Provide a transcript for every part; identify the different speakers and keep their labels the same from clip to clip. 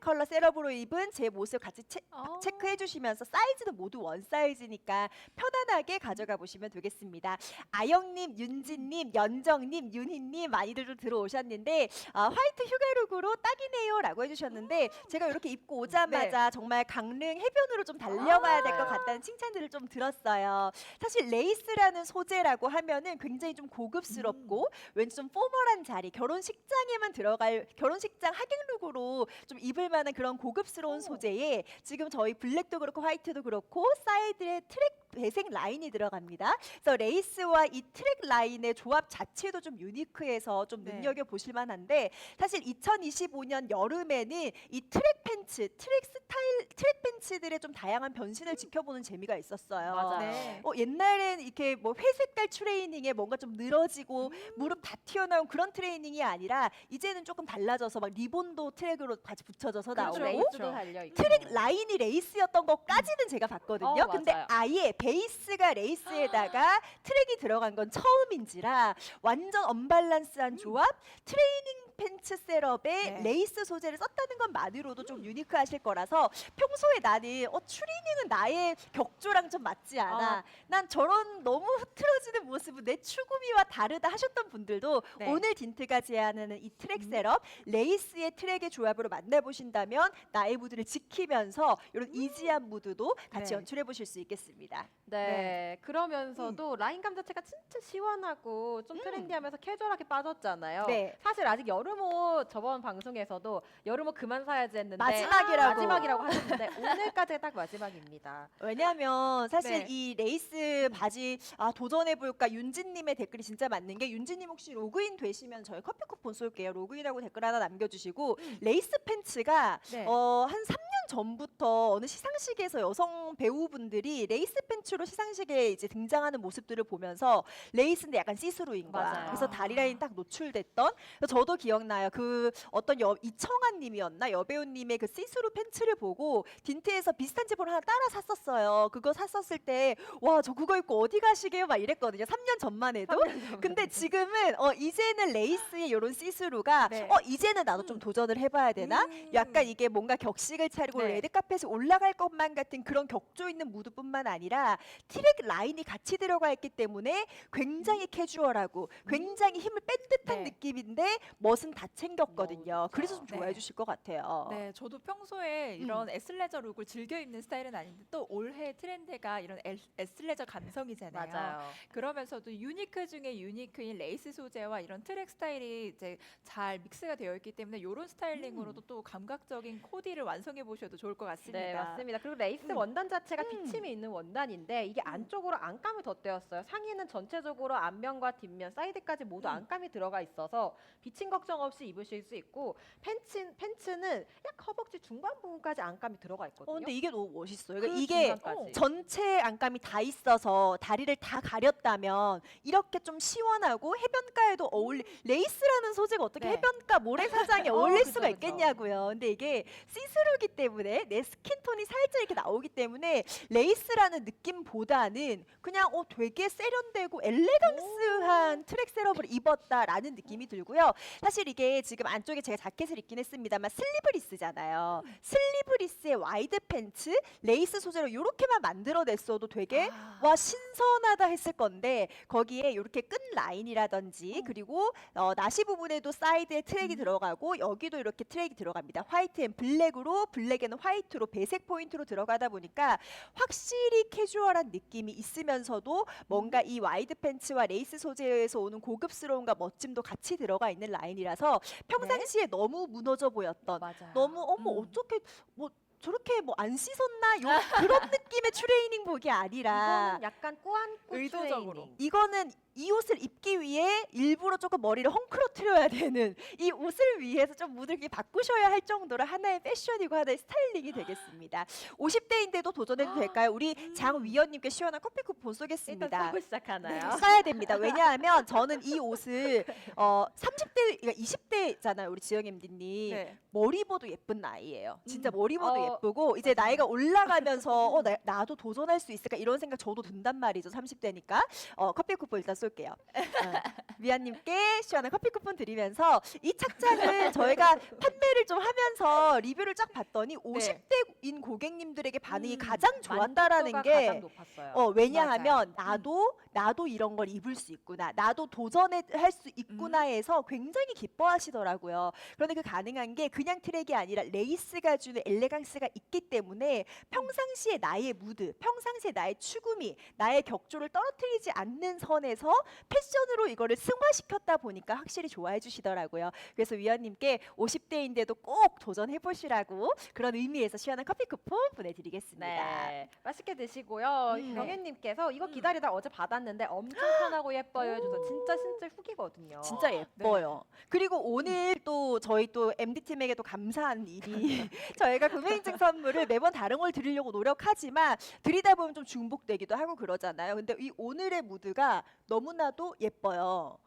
Speaker 1: 컬러 셋업으로 입은 제 모습 같이 체,
Speaker 2: 어.
Speaker 1: 체크해 주시면서 사이즈도 모두 원 사이즈니까 편안하게 가져가 보시면 되겠습니다. 아영님, 윤진님, 연정님, 윤희님 많이들 좀 들어오셨는데 아, 화이트 휴가룩으로 딱이네요라고 해주셨는데 제가 이렇게 입고 오자마자 정말 강릉 해변으로 좀 달려가야 될 것 같다는 칭찬들을 좀 들었어요. 사실 레이스라는 소재라고 하면은 굉장히 좀 고급스럽고 왠지 좀 포멀한 자리, 결혼식장에만 들어갈 결혼식장 하객룩으로 좀 입을 만한 그런 고급스러운 소재에 지금 저희 블랙도 그렇고 화이트도 그렇고 사이드에 트랙 배색 라인이 들어갑니다. 그래서 레이스와 이 트랙 라인의 조합 자체도 좀 유니크해서 좀
Speaker 2: 네.
Speaker 1: 눈여겨 보실 만한데 사실 2025년 여름에는 이 트랙 팬츠, 트랙 스타일, 트랙 팬츠들의 좀 다양한 변신을 지켜보는 재미가 있었어요.
Speaker 3: 맞아요.
Speaker 2: 네.
Speaker 1: 어, 옛날엔 이렇게 뭐 회색깔 트레이닝에 뭔가 좀 늘어지고
Speaker 2: 음.
Speaker 1: 무릎 다 튀어나온 그런 트레이닝이 아니라 이제는 조금 달라져서 막 리본도 트랙으로 같이 붙여져서
Speaker 2: 그렇죠.
Speaker 1: 나오고
Speaker 3: 레이스도. 달려 있고.
Speaker 1: 트랙 라인이 레이스였던 것까지는 제가 봤거든요.
Speaker 3: 어,
Speaker 1: 근데
Speaker 3: 맞아요.
Speaker 1: 아예 베이스가 레이스에다가 트랙이 들어간 건 처음인지라 완전 언밸런스한 조합 트레이닝 팬츠 셋업에
Speaker 2: 네.
Speaker 1: 레이스 소재를 썼다는 것만으로도 좀 유니크하실 거라서 평소에 나는 어 추리닝은 나의 격조랑 좀 맞지 않아.
Speaker 3: 아.
Speaker 1: 난 저런 너무 흐트러지는 모습은 내 추구미와 다르다 하셨던 분들도
Speaker 2: 네.
Speaker 1: 오늘 딘트가 제안하는 이 트랙 셋업 레이스의 트랙의 조합으로 만나보신다면 나의 무드를 지키면서 이런 이지한 무드도 같이
Speaker 2: 네.
Speaker 1: 연출해 보실 수 있겠습니다.
Speaker 3: 네. 그러면서도 라인감 자체가 진짜 시원하고 좀 트렌디하면서 캐주얼하게 빠졌잖아요.
Speaker 1: 네.
Speaker 3: 사실 아직 여름 옷 저번 방송에서도 여름옷 그만 사야지 했는데
Speaker 1: 마지막이라고.
Speaker 3: 마지막이라고 하셨는데 오늘까지가 딱 마지막입니다.
Speaker 1: 왜냐하면 사실
Speaker 2: 네.
Speaker 1: 이 레이스 바지 아 도전해 볼까 윤진님의 댓글이 진짜 맞는 게 윤진님 혹시 로그인 되시면 저희 커피 쿠폰 쏠게요. 로그인하고 댓글 하나 남겨주시고 레이스 팬츠가
Speaker 2: 네.
Speaker 1: 어, 한 3년 전부터 어느 시상식에서 여성 배우분들이 레이스 팬츠로 시상식에 이제 등장하는 모습들을 보면서 레이스인데 약간 시스루인 거야.
Speaker 3: 맞아요.
Speaker 1: 그래서 다리 라인 딱 노출됐던. 그래서 저도 기억나요. 그 어떤 여, 이청아님이었나 여배우님의 그 시스루 팬츠를 보고 딘트에서 비슷한 제품 하나 따라 샀었어요. 그거 샀었을 때 와 저 그거 입고 어디 가시게요? 막 이랬거든요. 3년 전만 해도. 근데 지금은 어 이제는 레이스의 이런 시스루가
Speaker 2: 네.
Speaker 1: 어 이제는 나도 좀 도전을 해봐야 되나?
Speaker 2: 음.
Speaker 1: 약간 이게 뭔가 격식을 차리고
Speaker 2: 네.
Speaker 1: 레드카펫에 올라갈 것만 같은 그런 격조 있는 무드뿐만 아니라 트랙 라인이 같이 들어가 있기 때문에 굉장히 캐주얼하고 굉장히 힘을 뺀 듯한
Speaker 2: 네.
Speaker 1: 느낌인데 멋은 다 챙겼거든요. 그래서 좀. 좋아해
Speaker 2: 네.
Speaker 1: 주실 것 같아요.
Speaker 2: 네, 저도 평소에 이런 에슬레저 룩을 즐겨 입는 스타일은 아닌데 또 올해 트렌드가 이런 엘- 에슬레저 감성이잖아요.
Speaker 3: 맞아요.
Speaker 2: 그러면서도 유니크 중에 유니크인 레이스 소재와 이런 트랙 스타일이 이제 잘 믹스가 되어 있기 때문에 이런 스타일링으로도 또 감각적인 코디를 완성해 보셔도 좋을 것 같습니다.
Speaker 3: 네 맞습니다. 그리고 레이스
Speaker 1: 음.
Speaker 3: 원단 자체가
Speaker 1: 음.
Speaker 3: 비침이 있는 원단인데 이게 안쪽으로 안감이 덧대었어요. 상의는 전체적으로 앞면과 뒷면, 사이드까지 모두
Speaker 1: 음.
Speaker 3: 안감이 들어가 있어서 비침 걱정 없이 입으실 수 있고 팬츠 팬츠는 약 허벅지 중간 부분까지 안감이 들어가 있거든요.
Speaker 1: 어, 근데 이게 너무 멋있어요.
Speaker 3: 그
Speaker 1: 그러니까 이게
Speaker 3: 중간까지.
Speaker 1: 전체 안감이 다 있어서 다리를 다 가렸다면 이렇게 좀 시원하고 해변가에도 어울리 레이스라는 소재가 어떻게
Speaker 2: 네.
Speaker 1: 해변가 모래사장에
Speaker 3: 어,
Speaker 1: 어울릴
Speaker 3: 그쵸,
Speaker 1: 수가. 있겠냐고요. 근데 이게 시스루기 때문에 내 스킨톤이 살짝 이렇게 나오기 때문에 레이스라는 느낌보다는 그냥 어 되게 세련되고 엘레강스한 트랙 셋업을 입었다라는 느낌이 들고요. 사실 이게 지금 안쪽에 제가 자켓을 입긴 했습니다만 슬리브리스잖아요. 슬리브리스의 와이드 팬츠 레이스 소재로 이렇게만 만들어냈어도 되게
Speaker 2: 아.
Speaker 1: 와 신선하다 했을 건데 거기에 이렇게 끈 라인이라든지 그리고 어, 나시 부분에도 사이드에 트랙이 들어가고 여기도 이렇게 트랙이 들어갑니다. 화이트 앤 블랙으로 블랙 에는 화이트로 배색 포인트로 들어가다 보니까 확실히 캐주얼한 느낌이 있으면서도 뭔가 이 와이드 팬츠와 레이스 소재에서 오는 고급스러움과 멋짐도 같이 들어가 있는 라인이라서 평상시에 너무 무너져 보였던
Speaker 3: 맞아요.
Speaker 1: 너무 어머
Speaker 2: 음.
Speaker 1: 어떻게 뭐 저렇게 뭐 안 씻었나 요 그런 느낌의 트레이닝 복이 아니라
Speaker 3: 이거는 약간 꾸안꾸
Speaker 2: 의도적으로.
Speaker 3: 트레이닝.
Speaker 1: 이거는 이 옷을 입기 위해 일부러 조금 머리를 헝클어뜨려야 되는 이 옷을 위해서 좀 이렇게 바꾸셔야 할 정도로 하나의 패션이고 하나의 스타일링이 되겠습니다. 50대인데도 도전해도 될까요? 우리 장 위원님께 시원한 커피 쿠폰
Speaker 3: 일단
Speaker 1: 쏘겠습니다.
Speaker 3: 사고 시작하나요?
Speaker 1: 써야 됩니다. 왜냐하면 저는 이 옷을 어 30대, 그러니까 20대잖아요. 우리 지영 MD님.
Speaker 2: 네.
Speaker 1: 머리 봐도 예쁜 나이예요. 진짜
Speaker 2: 음.
Speaker 1: 머리 봐도
Speaker 3: 어,
Speaker 1: 예쁘고 이제 나이가 올라가면서 어, 나, 나도 도전할 수 있을까 이런 생각 저도 든단 말이죠. 30대니까 어, 커피 쿠폰 일단 쏠게요. 어. 미아님께 시원한 커피 쿠폰 드리면서 이 착장을 저희가 판매를 좀 하면서 리뷰를 쫙 봤더니 50대인 고객님들에게 반응이
Speaker 3: 음,
Speaker 1: 가장 좋았다라는
Speaker 3: 만족도가
Speaker 1: 게
Speaker 3: 가장 높았어요.
Speaker 1: 어, 왜냐하면 나도 나도 이런 걸 입을 수 있구나. 나도 도전할 수 있구나 해서 굉장히 기뻐하시더라고요. 그런데 그 가능한 게 그냥 트랙이 아니라 레이스가 주는 엘레강스가 있기 때문에 평상시에 나의 무드, 평상시에 나의 추구미, 나의 격조를 떨어뜨리지 않는 선에서 패션으로 이거를 승화시켰다 보니까 확실히 좋아해 주시더라고요. 그래서 위원님께 50대인데도 꼭 도전해 보시라고 그런 의미에서 시원한 커피 쿠폰 보내드리겠습니다.
Speaker 3: 네, 맛있게 드시고요.
Speaker 1: 음.
Speaker 3: 경혜님께서 이거
Speaker 2: 음.
Speaker 3: 기다리다 어제 받았는데 엄청 편하고 예뻐요. 해줘서 진짜 진짜 후기거든요.
Speaker 1: 진짜 예뻐요. 그리고 오늘 또 저희 또 MD 팀에게도 감사한 일이 저희가 구매 인증 선물을 매번 다른 걸 드리려고 노력하지만 드리다 보면 좀 중복되기도 하고 그러잖아요. 근데 이 오늘의 무드가 너무나도 예뻐요.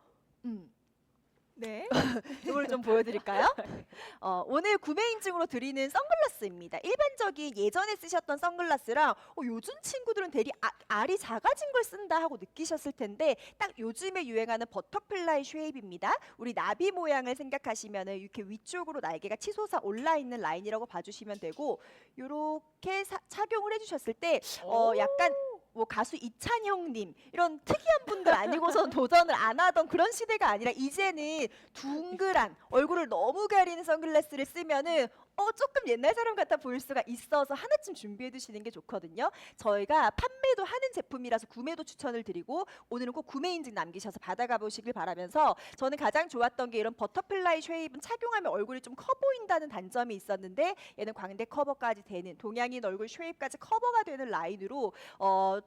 Speaker 1: 음.
Speaker 2: 네.
Speaker 1: 이걸 좀 보여드릴까요? 어, 오늘 구매 인증으로 드리는 선글라스입니다. 일반적인 예전에 쓰셨던 선글라스랑 어, 요즘 친구들은 대리 아, 알이 작아진 걸 쓴다 하고 느끼셨을 텐데 딱 요즘에 유행하는 버터플라이 쉐입입니다. 우리 나비 모양을 생각하시면 은 이렇게 위쪽으로 날개가 치솟아 올라 있는 라인이라고 봐주시면 되고 이렇게 착용을 해주셨을 때 어, 약간 뭐 가수 이찬형님 이런 특이한 분들 아니고선 도전을 안 하던 그런 시대가 아니라 이제는 둥글한 얼굴을 너무 가리는 선글라스를 쓰면은 어 조금 옛날 사람 같아 보일 수가 있어서 하나쯤 준비해 두시는 게 좋거든요. 저희가 판매도 하는 제품이라서 구매도 추천을 드리고 오늘은 꼭 구매 인증 남기셔서 받아가 보시길 바라면서 저는 가장 좋았던 게 이런 버터플라이 쉐입은 착용하면 얼굴이 좀 커 보인다는 단점이 있었는데 얘는 광대 커버까지 되는 동양인 얼굴 쉐입까지 커버가 되는 라인으로 어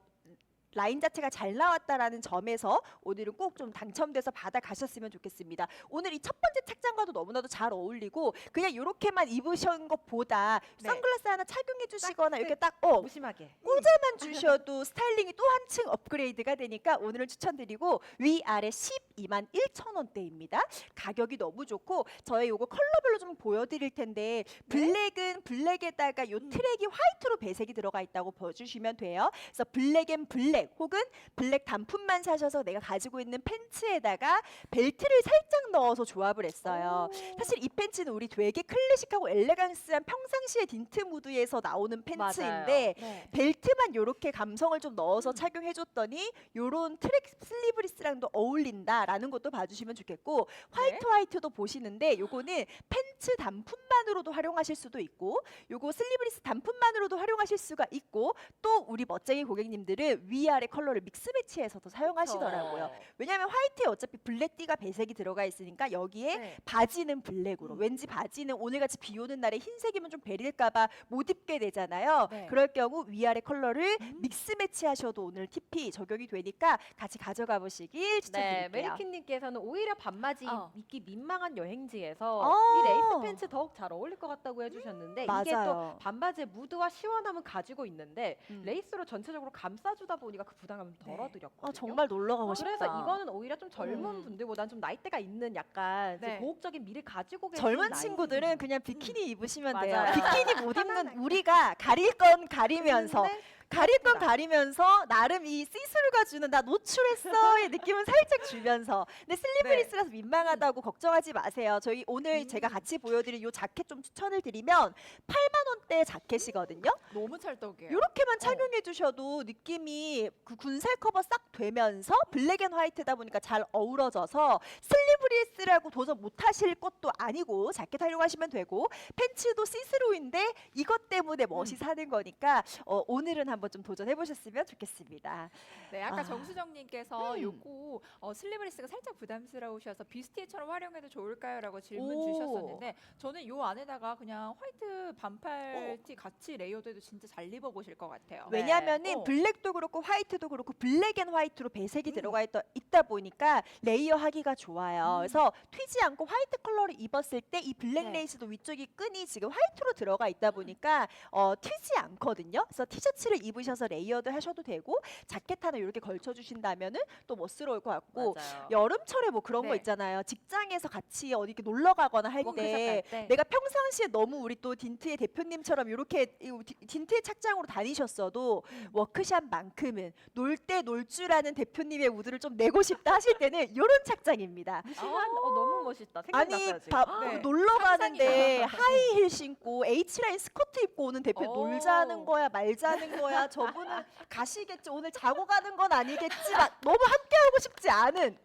Speaker 1: 라인 자체가 잘 나왔다라는 점에서 오늘은 꼭 좀 당첨돼서 받아 가셨으면 좋겠습니다. 오늘 이 첫 번째 착장과도 너무나도 잘 어울리고 그냥 이렇게만 입으신 것보다
Speaker 3: 네.
Speaker 1: 선글라스 하나 착용해 주시거나
Speaker 3: 딱
Speaker 1: 이렇게 딱 어,
Speaker 3: 무심하게.
Speaker 1: 꽂아만 주셔도 스타일링이 또 한층 업그레이드가 되니까 오늘은 추천드리고 위아래 12만 1천 원대입니다. 가격이 너무 좋고 저희 요거 컬러별로 좀 보여드릴 텐데 블랙은 블랙에다가 요 트랙이 화이트로 배색이 들어가 있다고 봐주시면 돼요. 그래서 블랙 앤 블랙 혹은 블랙 단품만 사셔서 내가 가지고 있는 팬츠에다가 벨트를 살짝 넣어서 조합을 했어요. 사실 이 팬츠는 우리 되게 클래식하고 엘레강스한 평상시에 딘트 무드에서 나오는 팬츠인데
Speaker 3: 네.
Speaker 1: 벨트만 요렇게 감성을 좀 넣어서 착용해줬더니 요런 트랙 슬리브리스랑도 어울린다라는 것도 봐주시면 좋겠고 화이트 화이트도 보시는데 요거는 팬츠 단품만으로도 활용하실 수도 있고 요거 슬리브리스 단품만으로도 활용하실 수가 있고 또 우리 멋쟁이 고객님들은 위 아래 컬러를 믹스 매치해서도 사용하시더라고요. 왜냐하면 화이트에 어차피 블랙띠가 배색이 들어가 있으니까 여기에
Speaker 3: 네.
Speaker 1: 바지는 블랙으로
Speaker 2: 음.
Speaker 1: 왠지 바지는 오늘같이 비 오는 날에 흰색이면 좀 베릴까봐 못 입게 되잖아요.
Speaker 3: 네.
Speaker 1: 그럴 경우 위아래 컬러를
Speaker 2: 음.
Speaker 1: 믹스 매치하셔도 오늘 TP 적용이 되니까 같이 가져가 보시길
Speaker 3: 네,
Speaker 1: 추천드릴게요.
Speaker 3: 메리키님께서는 오히려 반바지
Speaker 2: 어.
Speaker 3: 입기 민망한 여행지에서
Speaker 1: 어.
Speaker 3: 이 레이스 팬츠 더욱 잘 어울릴 것 같다고 해주셨는데 이게 또
Speaker 1: 맞아요.
Speaker 3: 반바지의 무드와 시원함은 가지고 있는데
Speaker 1: 음.
Speaker 3: 레이스로 전체적으로 감싸주다 보니 까그 부담감을
Speaker 2: 네.
Speaker 3: 덜어드렸거든요.
Speaker 1: 어, 정말 놀러 가고 싶다.
Speaker 3: 그래서 이거는 오히려 좀 젊은
Speaker 2: 음.
Speaker 3: 분들보다는 좀 나이대가 있는 약간 좀
Speaker 2: 네.
Speaker 3: 고혹적인 미를 가지고 계신
Speaker 1: 젊은
Speaker 3: 나이.
Speaker 1: 친구들은 그냥 비키니 입으시면 돼요.
Speaker 3: 맞아요.
Speaker 1: 비키니 못 입는 우리가 가릴 건 가리면서
Speaker 3: 근데
Speaker 1: 가릴 건. 가리면서 나름 이 시스루가 주는 나 노출했어의 느낌은 살짝 주면서 근데 슬리브리스라서 민망하다고 걱정하지 마세요. 저희 오늘
Speaker 2: 음.
Speaker 1: 제가 같이 보여드린 이 자켓 좀 추천을 드리면 8만 원대 자켓이거든요.
Speaker 2: 너무 찰떡이에요.
Speaker 1: 이렇게만 착용해 주셔도 느낌이 그 군살 커버 싹 되면서 블랙 앤 화이트다 보니까 잘 어우러져서 슬리브리스라고 도전 못 하실 것도 아니고 자켓 활용하시면 되고 팬츠도 시스루인데 이것 때문에 멋이
Speaker 2: 음.
Speaker 1: 사는 거니까 어, 오늘은 한번 좀 도전해 보셨으면 좋겠습니다.
Speaker 2: 네, 아까
Speaker 1: 아.
Speaker 2: 정수정님께서
Speaker 1: 음.
Speaker 2: 요거 어, 슬리브리스가 살짝 부담스러우셔서 비스티처럼 활용해도 좋을까요?라고 질문
Speaker 1: 오.
Speaker 2: 주셨었는데 저는 요 안에다가 그냥 화이트 반팔 티 같이 레이어드해도 진짜 잘 입어보실 것 같아요.
Speaker 3: 네.
Speaker 1: 왜냐면은
Speaker 2: 어.
Speaker 1: 블랙도 그렇고 화이트도 그렇고 블랙 앤 화이트로 배색이
Speaker 2: 음.
Speaker 1: 들어가 있다, 있다 보니까 레이어 하기가 좋아요.
Speaker 2: 음.
Speaker 1: 그래서 튀지 않고 화이트 컬러를 입었을 때 이 블랙
Speaker 3: 네.
Speaker 1: 레이스도 위쪽이 끈이 지금 화이트로 들어가 있다 보니까 어, 튀지 않거든요. 그래서 티셔츠를 입으셔서 레이어드 하셔도 되고 자켓 하나 이렇게 걸쳐 주신다면은 또 멋스러울 것 같고
Speaker 3: 맞아요.
Speaker 1: 여름철에 뭐 그런 거
Speaker 2: 네.
Speaker 1: 있잖아요. 직장에서 같이 어디 이렇게 놀러 가거나 할
Speaker 3: 워크숍 때갈 때.
Speaker 1: 내가 평상시에 너무 우리 또 딘트의 대표님처럼 이렇게 이 디- 딘트의 착장으로 다니셨어도
Speaker 2: 음.
Speaker 1: 워크샵만큼은 놀 때 놀 줄 아는 대표님의 우드를 좀 내고 싶다 하실 때는 이런 착장입니다.
Speaker 3: 무심한 어, 너무 멋있다.
Speaker 1: 아니
Speaker 3: 생각났어요 지금.
Speaker 1: 바-
Speaker 2: 네.
Speaker 1: 놀러 가는데. 하이힐 신고 H라인 스커트 입고 오는 대표
Speaker 3: 오.
Speaker 1: 놀자는 거야 말자는 거야 저분은 가시겠지 오늘 자고 가는 건 아니겠지 막 너무 함께하고 싶지 않은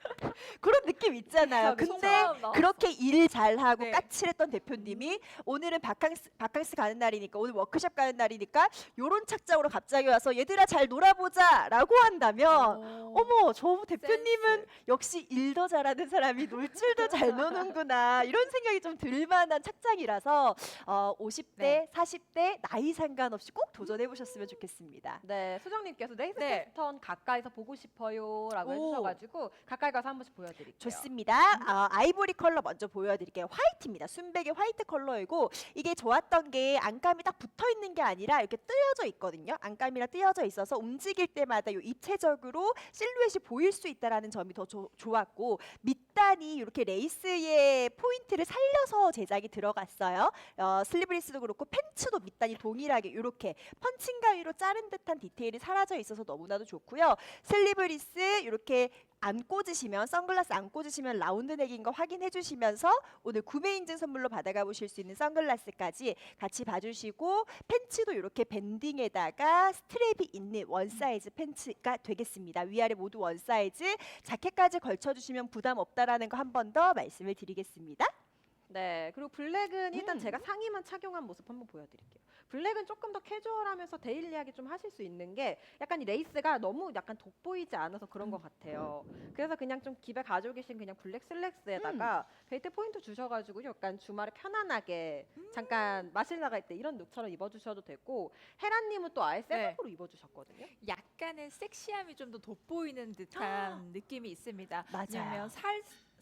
Speaker 1: 그런 느낌 있잖아요. 근데. 그렇게 일 잘하고
Speaker 2: 네.
Speaker 1: 까칠했던 대표님이 오늘은 바캉스, 바캉스 가는 날이니까 오늘 워크숍 가는 날이니까 요런 착장으로 갑자기 와서 얘들아 잘 놀아보자 라고 한다면
Speaker 2: 오.
Speaker 1: 어머 저 대표님은
Speaker 2: 센스.
Speaker 1: 역시 일더 잘하는 사람이 놀 줄도 잘 노는구나 이런 생각이 좀 들만한 착장이라서 어, 50대,
Speaker 2: 네.
Speaker 1: 40대 나이 상관없이 꼭 도전해 보셨으면 좋겠습니다.
Speaker 3: 네, 수정님께서 레이스
Speaker 2: 네.
Speaker 3: 패턴 가까이서 보고 싶어요라고
Speaker 1: 오.
Speaker 3: 해주셔가지고 가까이 가서 한 번씩 보여드릴게요.
Speaker 1: 좋습니다. 아, 아이보리 컬러 먼저 보여드릴게요. 화이트입니다. 순백의 화이트 컬러이고 이게 좋았던 게 안감이 딱 붙어 있는 게 아니라 이렇게 뜨여져 있거든요. 안감이랑 뜨여져 있어서 움직일 때마다 요 입체적으로 실루엣이 보일 수 있다라는 점이 더 조- 좋았고 밑단이 이렇게 레이스의 포인트를 살려서 제작이 들어갔어요. 어, 슬리브리스도 그렇고 팬츠도 밑단이 동일하게 이렇게 펀칭 가위로 자른 듯한 디테일이 사라져 있어서 너무나도 좋고요. 슬리브리스 이렇게 안 꽂으시면 선글라스 안 꽂으시면 라운드 넥인 거 확인해 주시면서 오늘 구매 인증 선물로 받아가 보실 수 있는 선글라스까지 같이 봐주시고 팬츠도 이렇게 밴딩에다가 스트랩이 있는 원 사이즈 팬츠가 되겠습니다. 위아래 모두 원 사이즈 자켓까지 걸쳐주시면 부담 없다라는 거 한 번 더 말씀을 드리겠습니다.
Speaker 3: 네, 그리고 블랙은 일단
Speaker 1: 음.
Speaker 3: 제가 상의만 착용한 모습 한번 보여드릴게요. 블랙은 조금 더 캐주얼하면서 데일리하게 좀 하실 수 있는 게 약간 이 레이스가 너무 약간 돋보이지 않아서 그런 것 같아요. 그래서 그냥 좀 집에 가지고 계신 그냥 블랙 슬랙스에다가 벨트 포인트 주셔가지고 약간 주말에 편안하게 잠깐 마실 나갈 때 이런 룩처럼 입어주셔도 되고 헤라님은 또 아예
Speaker 2: 네.
Speaker 3: 셋업으로 입어주셨거든요.
Speaker 2: 약간의 섹시함이 좀 더 돋보이는 듯한 느낌이 있습니다.
Speaker 1: 맞아요.
Speaker 2: 왜냐하면 살,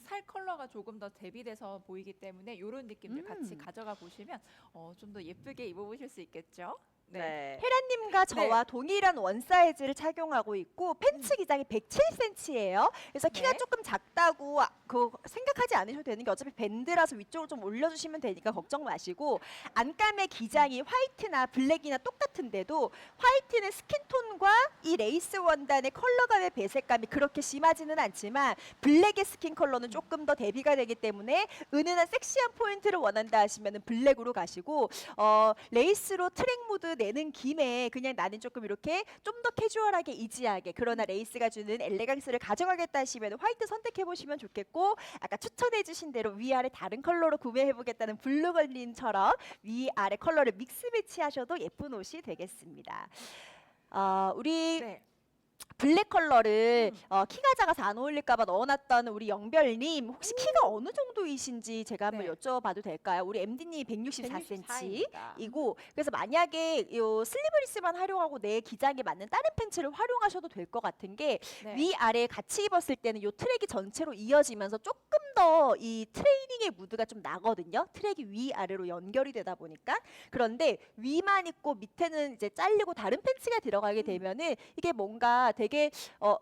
Speaker 2: 살 컬러가 조금 더 대비돼서 보이기 때문에 이런 느낌들 같이
Speaker 1: 음.
Speaker 2: 가져가 보시면 어, 좀 더 예쁘게 입어보실 수 있겠죠? 네.
Speaker 1: 헤라님과 저와 동일한 원 사이즈를 착용하고 있고 팬츠 기장이 107cm예요. 그래서 키가
Speaker 2: 네.
Speaker 1: 조금 작다고 아, 그 생각하지 않으셔도 되는 게 어차피 밴드라서 위쪽으로 좀 올려주시면 되니까 걱정 마시고 안감의 기장이 화이트나 블랙이나 똑같은데도 화이트는 스킨톤과 이 레이스 원단의 컬러감의 배색감이 그렇게 심하지는 않지만 블랙의 스킨 컬러는 조금 더 대비가 되기 때문에 은은한 섹시한 포인트를 원한다 하시면 블랙으로 가시고 어, 레이스로 트랙 모드 내는 김에 그냥 나는 조금 이렇게 좀 더 캐주얼하게 이지하게 그러나 레이스가 주는 엘레강스를 가져가겠다 하시면 화이트 선택해 보시면 좋겠고 아까 추천해 주신 대로 위아래 다른 컬러로 구매해 보겠다는 블루걸린처럼 위아래 컬러를 믹스 매치하셔도 예쁜 옷이 되겠습니다. 어, 우리
Speaker 2: 네.
Speaker 1: 블랙 컬러를
Speaker 2: 음.
Speaker 1: 어, 키가 작아서 안 어울릴까봐 넣어놨던 우리 영별님 혹시 키가 어느 정도이신지 제가 한번
Speaker 2: 네.
Speaker 1: 여쭤봐도 될까요? 우리 MD님 164cm
Speaker 3: 164입니다.
Speaker 1: 이고 그래서 만약에 요 슬리브리스만 활용하고 내 기장에 맞는 다른 팬츠를 활용하셔도 될 것 같은 게
Speaker 2: 네.
Speaker 1: 위아래 같이 입었을 때는 요 트랙이 전체로 이어지면서 조금 더 이 트레이닝의 무드가 좀 나거든요. 트랙이 위아래로 연결이 되다 보니까 그런데 위만 입고 밑에는 이제 잘리고 다른 팬츠가 들어가게 되면은 이게 뭔가 되게 어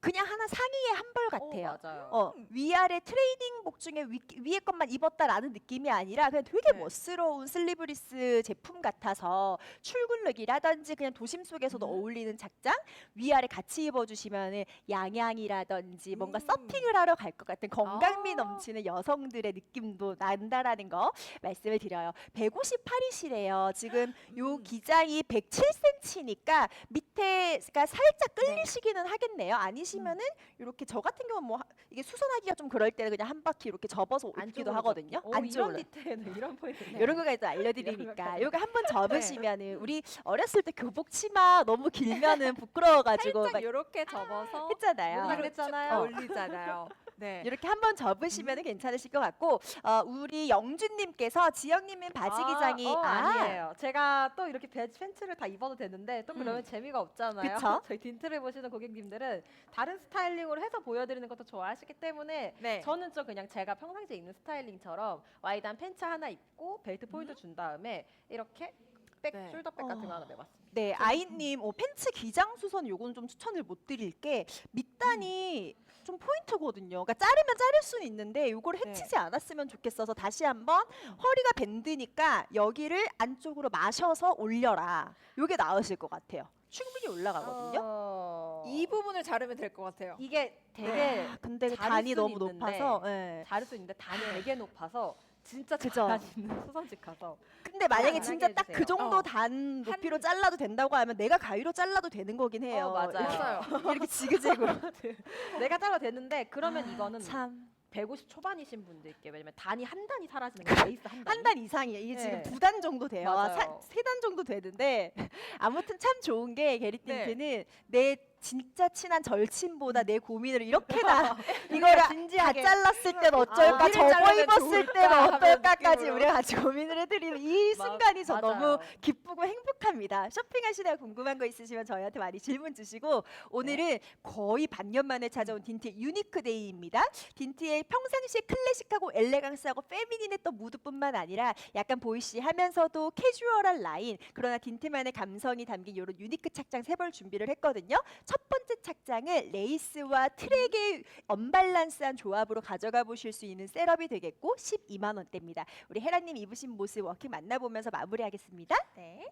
Speaker 1: 그냥 하나 상의의 한벌 같아요.
Speaker 3: 오, 맞아요.
Speaker 1: 어,
Speaker 2: 음.
Speaker 1: 위아래 트레이닝복 중에 위, 위에 것만 입었다라는 느낌이 아니라 그냥 되게
Speaker 2: 네.
Speaker 1: 멋스러운 슬리브리스 제품 같아서 출근룩이라든지 그냥 도심 속에서도
Speaker 2: 음.
Speaker 1: 어울리는 착장 위아래 같이 입어주시면 양양이라든지 뭔가
Speaker 2: 음.
Speaker 1: 서핑을 하러 갈 것 같은 건강미
Speaker 2: 아.
Speaker 1: 넘치는 여성들의 느낌도 난다라는 거 말씀을 드려요. 158이시래요. 지금 요
Speaker 2: 음.
Speaker 1: 기장이 107cm니까 밑에가 살짝
Speaker 2: 네.
Speaker 1: 끌리시기는 하겠네요. 아니 시면은 이렇게 저 같은 경우는 뭐 하- 이게 수선하기가 좀 그럴 때는 그냥 한 바퀴 이렇게 접어서
Speaker 3: 안쪽으로
Speaker 1: 하거든요.
Speaker 3: 오,
Speaker 1: 안쪽으로.
Speaker 3: 이런 디테일은 이런 포인트.
Speaker 1: 이런 거까지 또 알려드리니까. 요거 한번 접으시면은 우리 어렸을 때 교복 치마 너무 길면은 부끄러워가지고
Speaker 2: 살짝
Speaker 1: 막
Speaker 2: 이렇게 접어서
Speaker 1: 했잖아요.
Speaker 3: 그랬잖아요.
Speaker 2: 쭉 올리잖아요. 네.
Speaker 1: 이렇게 한번 접으시면 괜찮으실 것 같고 어, 우리 영준님께서 지영님은 바지 기장이
Speaker 3: 아, 어,
Speaker 1: 아,
Speaker 3: 아니에요. 제가 또 이렇게 배- 팬츠를 다 입어도 되는데 또 그러면
Speaker 1: 음.
Speaker 3: 재미가 없잖아요.
Speaker 1: 그쵸?
Speaker 3: 저희 딘트를 보시는 고객님들은 다른 스타일링으로 해서 보여드리는 것도 좋아하시기 때문에
Speaker 2: 네.
Speaker 3: 저는 좀 그냥 제가 평상시에 입는 스타일링처럼 와이드한 팬츠 하나 입고 벨트 포인트 준 다음에 이렇게 백,
Speaker 2: 네.
Speaker 3: 숄더백 같은 거
Speaker 1: 어.
Speaker 3: 하나 매봤습니다.
Speaker 1: 네, 아이님, 어, 팬츠 기장 수선 요건 좀 추천을 못 드릴 게 밑단이 좀 포인트거든요. 그러니까 자르면 자를 수는 있는데 요걸
Speaker 2: 네.
Speaker 1: 해치지 않았으면 좋겠어서 다시 한번 허리가 밴드니까 여기를 안쪽으로 마셔서 올려라. 요게 나으실 것 같아요. 충분히 올라가거든요.
Speaker 3: 어...
Speaker 2: 이 부분을 자르면 될 것 같아요.
Speaker 3: 이게 되게
Speaker 1: 아, 근데 그
Speaker 3: 자를
Speaker 1: 단이
Speaker 3: 수는
Speaker 1: 너무
Speaker 3: 있는데
Speaker 1: 높아서. 예.
Speaker 3: 자를 수 있는데 단이 되게 높아서 진짜
Speaker 1: 그죠.
Speaker 3: 잘하시는 수선집 가서
Speaker 1: 근데 만약에
Speaker 3: 안
Speaker 1: 진짜
Speaker 3: 하게
Speaker 1: 딱그
Speaker 3: 해주세요.
Speaker 1: 정도
Speaker 2: 어.
Speaker 1: 단 높이로 잘라도 된다고 하면 내가 가위로 잘라도 되는 거긴 해요.
Speaker 3: 어, 맞아요.
Speaker 2: 맞아요.
Speaker 1: 이렇게, 이렇게 지그재그로.
Speaker 3: 내가 잘라 되는데 그러면 이거는
Speaker 1: 아, 참.
Speaker 3: 150 초반이신 분들께 왜냐면 단이 한 단이 사라지는 거예요. 레이스 한 단이.
Speaker 1: 한 단 이상이에요. 이게 지금
Speaker 3: 네.
Speaker 1: 두 단 정도 돼요.
Speaker 3: 맞아요.
Speaker 1: 세 단 정도 되는데 아무튼 참 좋은 게
Speaker 3: 네.
Speaker 1: 게리띵크는 내 진짜 친한 절친보다 내 고민을 이렇게나 이거를 다
Speaker 3: 진지하게
Speaker 1: 잘랐을 땐 어쩔까
Speaker 3: 어디를
Speaker 1: 접어
Speaker 3: 자르면
Speaker 1: 입었을
Speaker 3: 좋을까
Speaker 1: 땐
Speaker 3: 하는
Speaker 1: 어떨까까지
Speaker 3: 느낌으로.
Speaker 1: 우리가 같이 고민을 해드리는 이
Speaker 3: 마-
Speaker 1: 순간이 저
Speaker 3: 맞아요.
Speaker 1: 너무 기쁘고 행복합니다. 쇼핑하시다가 궁금한 거 있으시면 저희한테 많이 질문 주시고 오늘은 거의 반년 만에 찾아온 딘티의 유니크 데이입니다. 딘티의 평상시에 클래식하고 엘레강스하고 페미닌했던 무드뿐만 아니라 약간 보이시하면서도 캐주얼한 라인 그러나 딘티만의 감성이 담긴 이런 유니크 착장 세 벌 준비를 했거든요. 첫 번째 착장은 레이스와 트랙의 언밸런스한 조합으로 가져가 보실 수 있는 셋업이 되겠고 12만 원대입니다. 우리 헤라님 입으신 모습 워킹 만나보면서 마무리하겠습니다. 네.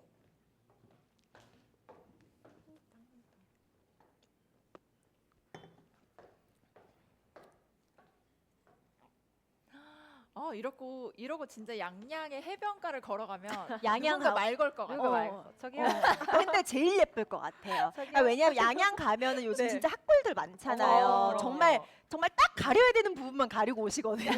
Speaker 2: 어, 이러고 이러고 진짜 양양의 해변가를 걸어가면
Speaker 1: 양양
Speaker 2: 누군가
Speaker 1: 가-
Speaker 2: 말 걸 것 같아요.
Speaker 3: 말고 저기요.
Speaker 1: 근데 제일 예쁠 것 같아요. 아, 왜냐면 양양 가면은 요즘
Speaker 3: 네.
Speaker 1: 진짜 학골들 많잖아요.
Speaker 3: 어머,
Speaker 1: 정말 정말 딱 가려야 되는 부분만 가리고 오시거든요.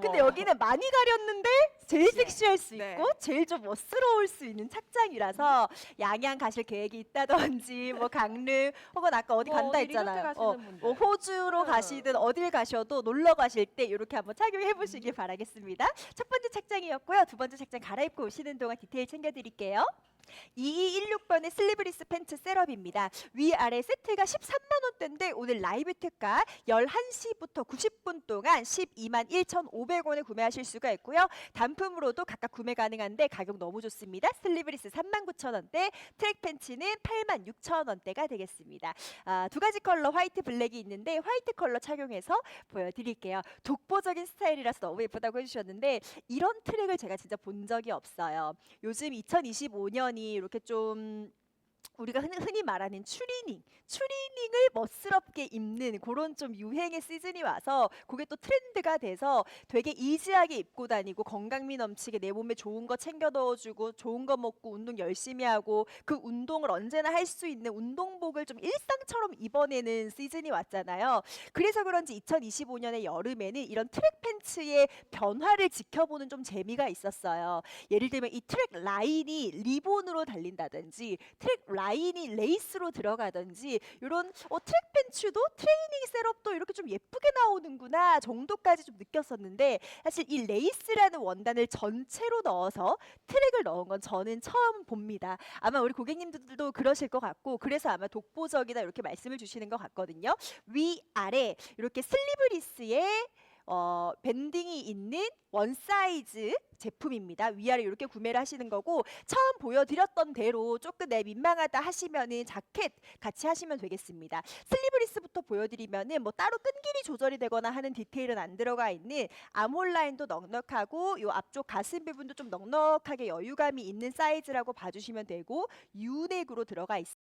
Speaker 1: 근데 여기는 많이 가렸는데 제일 섹시할 수
Speaker 2: 네.
Speaker 1: 있고 제일 좀 멋스러울 수 있는 착장이라서 양양 가실 계획이 있다든지 뭐 강릉 혹은 아까 어디
Speaker 3: 뭐
Speaker 1: 간다
Speaker 3: 어디 리조트
Speaker 1: 했잖아요.
Speaker 3: 가시는
Speaker 1: 어,
Speaker 3: 분들.
Speaker 1: 뭐 호주로
Speaker 3: 응.
Speaker 1: 가시든 어딜 가셔도 놀러 가실 때 이렇게 한번 착용해 보시길 바 라겠습니다. 첫 번째 착장이었고요. 두 번째 착장 갈아입고 오시는 동안 디테일 챙겨드릴게요. 2216번의 슬리브리스 팬츠 셋업입니다. 위아래 세트가 13만 원대인데 오늘 라이브 특가 11시부터 90분 동안 12만 1,500원에 구매하실 수가 있고요. 단품으로도 각각 구매 가능한데 가격 너무 좋습니다. 슬리브리스 3만 9천 원대, 트랙 팬츠는 8만 6천 원대가 되겠습니다. 아, 두 가지 컬러 화이트 블랙이 있는데 화이트 컬러 착용해서 보여드릴게요. 독보적인 스타일이라서 너무 예쁘다 고 해주셨는데 이런 트랙을 제가 진짜 본 적이 없어요. 요즘 2025년이 이렇게 좀 우리가 흔- 흔히 말하는 추리닝, 추리닝을 멋스럽게 입는 그런 좀 유행의 시즌이 와서 그게 또 트렌드가 돼서 되게 이지하게 입고 다니고 건강미 넘치게 내 몸에 좋은 거 챙겨 넣어주고 좋은 거 먹고 운동 열심히 하고 그 운동을 언제나 할 수 있는 운동복을 좀 일상처럼 입어내는 시즌이 왔잖아요. 그래서 그런지 2025년의 여름에는 이런 트랙 팬츠의 변화를 지켜보는 좀 재미가 있었어요. 예를 들면 이 트랙 라인이 리본으로 달린다든지 트랙 라인 이 레이스로 들어가든지 이런 어, 트랙 팬츠도 트레이닝 셋업도 이렇게 좀 예쁘게 나오는구나 정도까지 좀 느꼈었는데 사실 이 레이스라는 원단을 전체로 넣어서 트랙을 넣은 건 저는 처음 봅니다. 아마 우리 고객님들도 그러실 것 같고 그래서 아마 독보적이다 이렇게 말씀을 주시는 것 같거든요. 위 아래 이렇게 슬리브리스에 어, 밴딩이 있는 원 사이즈 제품입니다. 위아래 이렇게 구매를 하시는 거고 처음 보여드렸던 대로 조금 내 민망하다 하시면은 자켓 같이 하시면 되겠습니다. 슬리브리스부터 보여드리면은 뭐 따로 끈 길이 조절이 되거나 하는 디테일은 안 들어가 있는 암홀 라인도 넉넉하고 요 앞쪽 가슴 부분도 좀 넉넉하게 여유감이 있는 사이즈라고 봐주시면 되고 유넥으로 들어가 있습니다.